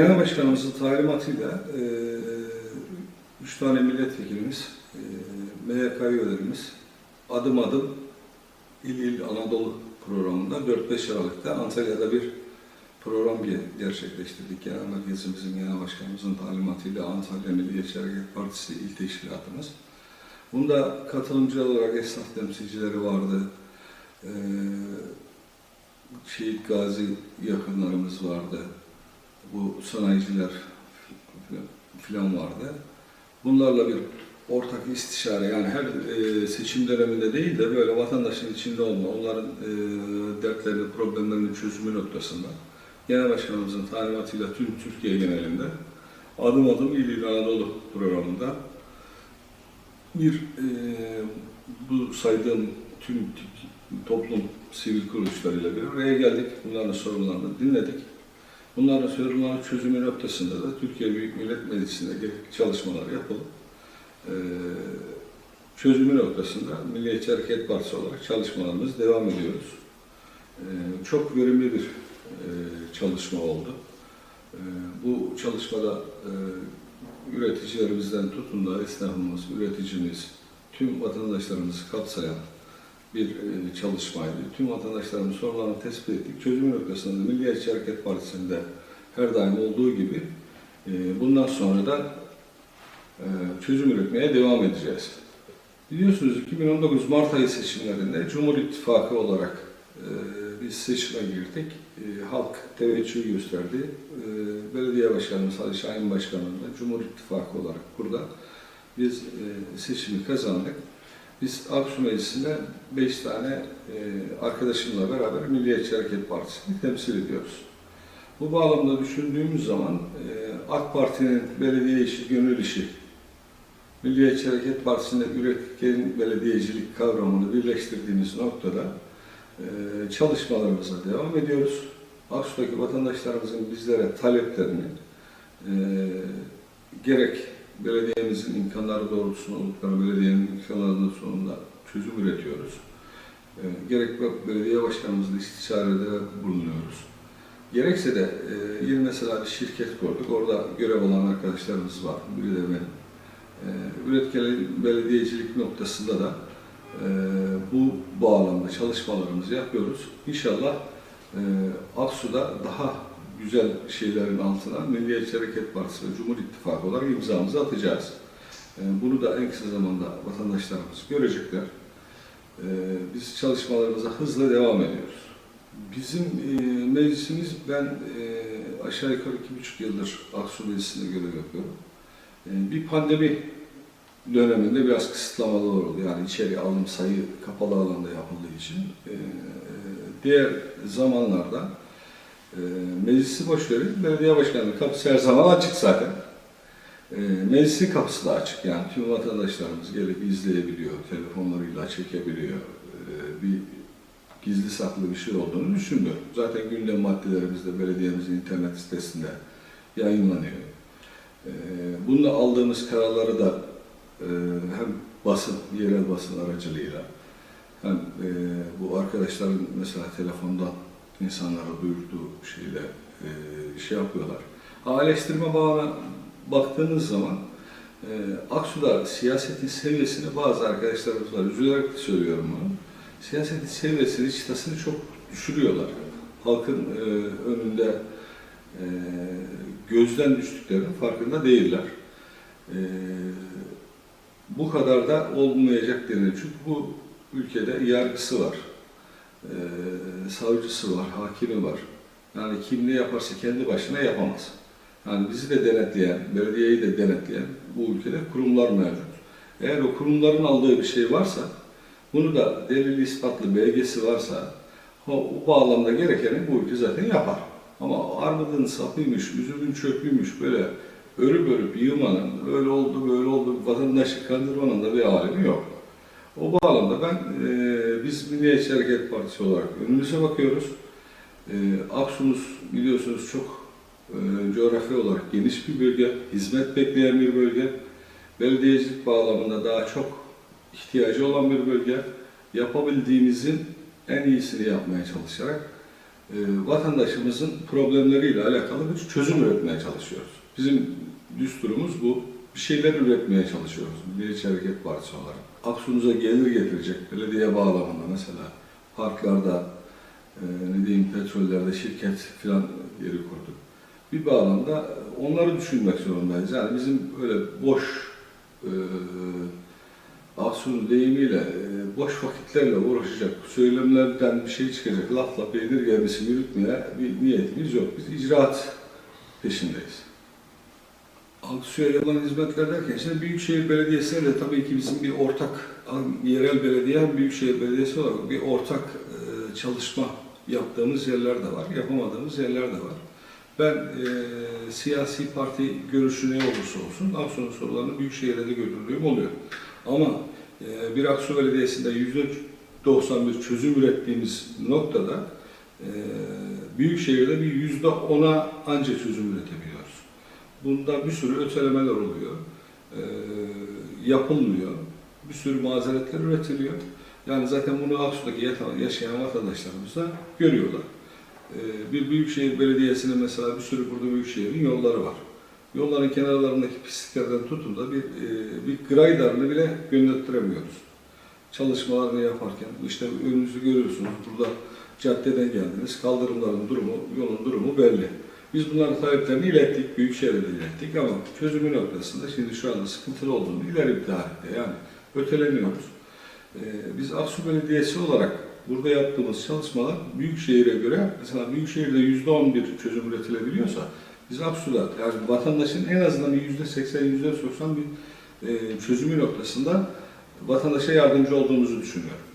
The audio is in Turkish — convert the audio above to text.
Genel Başkanımızın talimatıyla e, üç tane milletvekilimiz, e, MYK üyelerimiz adım adım İl İl Anadolu programında 4-5 Aralık'ta Antalya'da bir program ge- gerçekleştirdik. Genel Merkezimizin Genel Başkanımızın talimatıyla Antalya Milliyetçi Hareket Partisi İl Teşkilatımız. Bunda katılımcı olarak esnaf temsilcileri vardı. E, Şehit Gazi yakınlarımız vardı bu sanayiciler filan vardı. Bunlarla bir ortak istişare yani her e, seçim döneminde değil de böyle vatandaşın içinde olma, onların e, dertlerini, problemlerinin çözümü noktasında Genel Başkanımızın talimatıyla tüm Türkiye genelinde adım adım İl Anadolu programında bir e, bu saydığım tüm toplum sivil kuruluşlarıyla bir araya geldik. Bunların sorunlarını dinledik. Bunların sorunların çözümü noktasında da Türkiye Büyük Millet Meclisi'nde çalışmalar yapılıp eee, çözümü noktasında Milliyetçi Hareket Partisi olarak çalışmalarımız devam ediyoruz. Eee, Çok verimli bir eee, çalışma oldu. Eee, Bu çalışmada üreticilerimizden tutun da esnafımız, üreticimiz, tüm vatandaşlarımızı kapsayan bir e, çalışmaydı. Tüm vatandaşlarımız sorunlarını tespit ettik. Çözüm noktasında Milliyetçi Hareket Partisi'nde her daim olduğu gibi e, bundan sonra da e, çözüm üretmeye devam edeceğiz. Biliyorsunuz 2019 Mart ayı seçimlerinde Cumhur İttifakı olarak biz seçime girdik. Halk teveccüh gösterdi. Belediye Başkanımız Ali Şahin Başkanı'nda Cumhur İttifakı olarak burada biz seçimi kazandık. Biz Aksu Meclisi'nde 5 tane e, arkadaşımla beraber Milliyetçi Hareket Partisi'ni temsil ediyoruz. Bu bağlamda düşündüğümüz zaman e, AK Parti'nin belediye işi, gönül işi, Milliyetçi Hareket Partisi'nde üretken belediyecilik kavramını birleştirdiğimiz noktada e, çalışmalarımıza devam ediyoruz. Aksu'daki vatandaşlarımızın bizlere taleplerini e, gerek belediyemizin imkanları doğrultusunda oldukları belediyenin imkanlarının sonunda çözüm üretiyoruz. E, gerek bu belediye başkanımızla istişarede bulunuyoruz. Gerekse de e, yeni mesela bir şirket kurduk. Orada görev alan arkadaşlarımız var. Biri de benim. E, üretken belediyecilik noktasında da e, bu bağlamda çalışmalarımızı yapıyoruz. İnşallah e, Aksu'da daha güzel şeylerin altına Milliyetçi Hareket Partisi ve Cumhur İttifakı olarak imzamızı atacağız. E, Bunu da en kısa zamanda vatandaşlarımız görecekler. E, Biz çalışmalarımıza hızla devam ediyoruz. Bizim e, meclisimiz, ben e, aşağı yukarı iki buçuk yıldır Aksu Meclisi'nde görev yapıyorum. E, Bir pandemi döneminde biraz kısıtlamalar oldu. Yani içeri alım sayı kapalı alanda yapıldığı için. E, Diğer zamanlarda e, meclisi boş verin, belediye başkanının kapısı her zaman açık zaten. E, meclisin kapısı da açık. Yani tüm vatandaşlarımız gelip izleyebiliyor, telefonlarıyla çekebiliyor. E, bir gizli saklı bir şey olduğunu düşünmüyorum. Zaten gündem maddelerimiz de belediyemizin internet sitesinde yayınlanıyor. E, bununla aldığımız kararları da e, hem basın, yerel basın aracılığıyla hem e, bu arkadaşların mesela telefondan insanlara duyurduğu şeyle e, şey yapıyorlar. Ha, eleştirme bağına baktığınız zaman e, Aksu'da siyasetin seviyesini bazı arkadaşlarımız var. Üzülerek söylüyorum bunu. Siyasetin seviyesini, çıtasını çok düşürüyorlar. Halkın e, önünde e, gözden düştüklerinin farkında değiller. E, bu kadar da olmayacak denir. Çünkü bu ülkede yargısı var e, savcısı var, hakimi var. Yani kim ne yaparsa kendi başına yapamaz. Yani bizi de denetleyen, belediyeyi de denetleyen bu ülkede kurumlar mevcut. Eğer o kurumların aldığı bir şey varsa, bunu da delil ispatlı belgesi varsa, o, o bağlamda gerekeni bu ülke zaten yapar. Ama armudun sapıymış, üzümün çöpüymüş böyle örüp örüp yığmanın, öyle oldu böyle oldu vatandaşı kandırmanın da bir alemi yok. O bağlamda ben, e, biz Milliyetçi Hareket Partisi olarak önümüze bakıyoruz. E, Aksu'muz biliyorsunuz çok e, coğrafi olarak geniş bir bölge, hizmet bekleyen bir bölge. Belediyecilik bağlamında daha çok ihtiyacı olan bir bölge. Yapabildiğimizin en iyisini yapmaya çalışarak e, vatandaşımızın problemleriyle alakalı bir çözüm üretmeye çalışıyoruz. Bizim düsturumuz bu. Bir şeyler üretmeye çalışıyoruz. Milliyetçi Hareket Partisi olarak. Aksu'nuza gelir getirecek belediye bağlamında mesela parklarda, e, ne diyeyim petrollerde şirket falan yeri kurduk. Bir bağlamda onları düşünmek zorundayız. Yani bizim öyle boş e, Aksu'nun deyimiyle e, boş vakitlerle uğraşacak, söylemlerden bir şey çıkacak, lafla peynir gemisini yürütmeye bir niyetimiz yok. Biz icraat peşindeyiz. Aksu'ya yapılan hizmetler derken şimdi Büyükşehir Belediyesi'ne de tabii ki bizim bir ortak, yerel belediye Büyükşehir Belediyesi olarak bir ortak e, çalışma yaptığımız yerler de var, yapamadığımız yerler de var. Ben e, siyasi parti görüşü ne olursa olsun Aksu'nun sorularını Büyükşehir'e de götürdüğüm oluyor. Ama e, bir Aksu Belediyesi'nde yüzde 91 çözüm ürettiğimiz noktada e, Büyükşehir'de bir yüzde 10'a anca çözüm üretebiliyoruz. Bunda bir sürü ötelemeler oluyor, e, yapılmıyor, bir sürü mazeretler üretiliyor. Yani zaten bunu Aksu'daki yaşayan vatandaşlarımız da görüyorlar. E, bir büyükşehir belediyesinin mesela bir sürü burada büyükşehirin yolları var. Yolların kenarlarındaki pisliklerden tutun da bir, e, bir graydarını bile gönderttiremiyoruz. Çalışmalarını yaparken işte önünüzü görüyorsunuz burada caddeden geldiniz kaldırımların durumu, yolun durumu belli. Biz bunların taleplerini ilettik, Büyükşehir'e de ilettik ama çözümü noktasında şimdi şu anda sıkıntılı olduğunu ileri bir tarihte yani öteleniyoruz. Ee, biz Aksu Belediyesi olarak burada yaptığımız çalışmalar Büyükşehir'e göre mesela Büyükşehir'de yüzde on bir çözüm üretilebiliyorsa biz Aksu'da yani vatandaşın en azından yüzde seksen, yüzde doksan bir e, çözümü noktasında vatandaşa yardımcı olduğumuzu düşünüyorum.